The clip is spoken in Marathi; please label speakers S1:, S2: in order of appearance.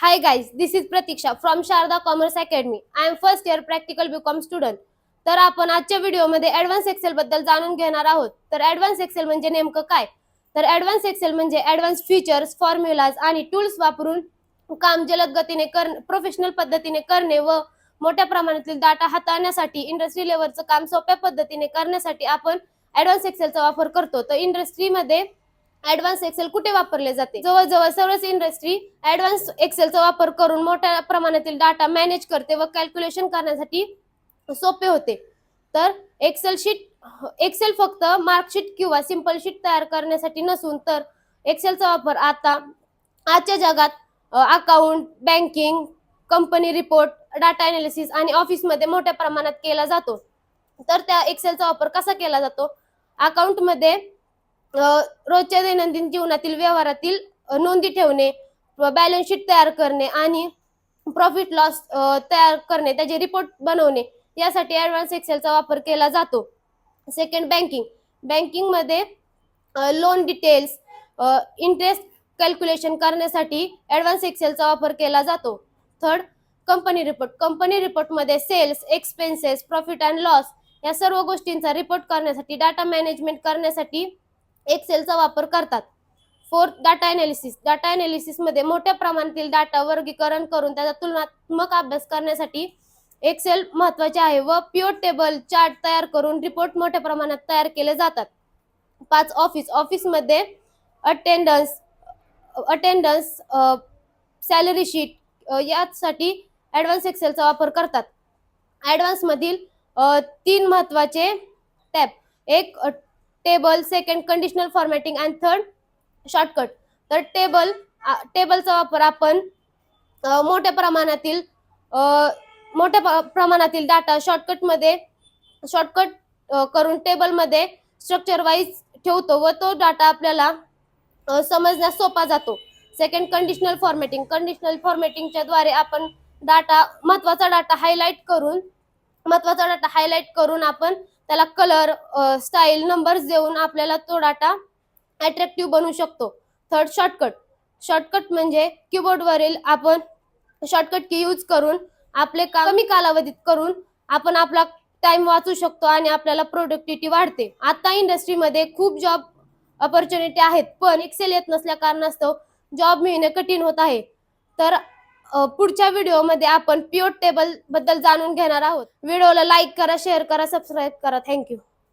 S1: Hi guys, this is Pratiksha from Sharda Commerce Academy. I am first year practical BCom student. तर आपण आजच्या व्हिडिओमध्ये ऍडव्हान्स एक्सेल बद्दल जाणून घेणार आहोत तर ऍडव्हान्स एक्सेल म्हणजे नेमकं काय तर ऍडव्हान्स एक्सेल म्हणजे ऍडव्हान्स फीचर्स फॉर्म्युलाज आणि टूल्स वापरून काम जलद गतीने कर प्रोफेशनल पद्धतीने करणे व मोठ्या प्रमाणातील डाटा हाताळण्यासाठी इंडस्ट्री लेवलचं काम सोप्या पद्धतीने करण्यासाठी आपण ऍडव्हान्स एक्सेलचा वापर करतो तर इंडस्ट्रीमध्ये ऍडव्हान्स एक्सेल कुठे वापरले जाते? जवळजवळ सर्वच इंडस्ट्री ऍडव्हान्स एक्सेलचा वापर करून मोठ्या प्रमाणातील डाटा मॅनेज करते व कॅल्क्युलेशन करण्यासाठी सोपे होते. तर एक्सेल शीट एक्सेल फक्त मार्कशीट किंवा सिंपल शीट तयार करण्यासाठी नसून तर एक्सेलचा वापर आता आजच्या जगात account banking company report data analysis आणि ऑफिसमध्ये मोठ्या प्रमाणात केला जातो. तर त्या एक्सेलचा वापर कसा केला जातो? अकाउंटमध्ये रोजच्या दैनंदिन जीवनातील व्यवहारातील नोंदी ठेवणे बॅलन्स शीट तयार करणे आणि प्रॉफिट लॉस तयार करणे त्याचे रिपोर्ट बनवणे यासाठी ॲडव्हान्स एक्सेलचा वापर केला जातो. सेकंड बँकिंग बँकिंगमध्ये लोन डिटेल्स इंटरेस्ट कॅल्क्युलेशन करण्यासाठी ॲडव्हान्स एक्सेलचा वापर केला जातो. Third company report company रिपोर्टमध्ये sales expenses profit and loss या सर्व गोष्टींचा रिपोर्ट करण्यासाठी डाटा मॅनेजमेंट करण्यासाठी एक्सेलचा वापर करतात. फोर्थ डाटा अनालिसिस डाटा अनालिसिसमध्ये मोठ्या प्रमाणातील डाटा वर्गीकरण करून त्याचा तुलनात्मक अभ्यास करण्यासाठी एक्सेल महत्त्वाचे आहे व प्युअर टेबल चार्ट तयार करून रिपोर्ट मोठ्या प्रमाणात तयार केले जातात. पाच ऑफिस ऑफिसमध्ये अटेंडन्स अटेंडन्स सॅलरी शीट यासाठी ॲडव्हान्स एक्सेलचा वापर करतात. ॲडव्हान्समधील तीन महत्त्वाचे टॅप एक table second conditional formatting and third shortcut तर टेबल टेबलचा वापर आपण मोठ्या प्रमाणातील मोठ्या प्रमाणातील डाटा शॉर्टकटमध्ये शॉर्टकट करून टेबलमध्ये स्ट्रक्चर वाईज ठेवतो व तो डाटा आपल्याला समजण्यास सोपा जातो. सेकंड कंडिशनल फॉर्मॅटिंग कंडिशनल फॉर्मॅटिंगच्या द्वारे आपण डाटा महत्त्वाचा डाटा हायलाईट करून महत्त्वाचा डाटा हायलाईट करून आपण त्याला कलर स्टाईल नंबर्स देऊन आपल्याला तो डाटा अट्रॅक्टिव्ह बनवू शकतो. थर्ड शॉर्टकट शॉर्टकट म्हणजे कीबोर्डवरील आपण शॉर्टकट की यूज करून आपले कमी कालावधीत करून आपण आपला टाइम वाचू शकतो आणि आपल्याला प्रोडक्टिव्हिटी वाढते. आता इंडस्ट्रीमध्ये खूप जॉब ऑपॉर्च्युनिटी आहेत पण एक्सेल येत नसल्या कारणास्तव जॉब मिळणे कठीण होत आहे. तर पुढच्या व्हिडिओमध्ये आपण प्युअर टेबलबद्दल जाणून घेणार आहोत. व्हिडिओला लाईक करा शेअर करा सबस्क्राईब करा. थँक्यू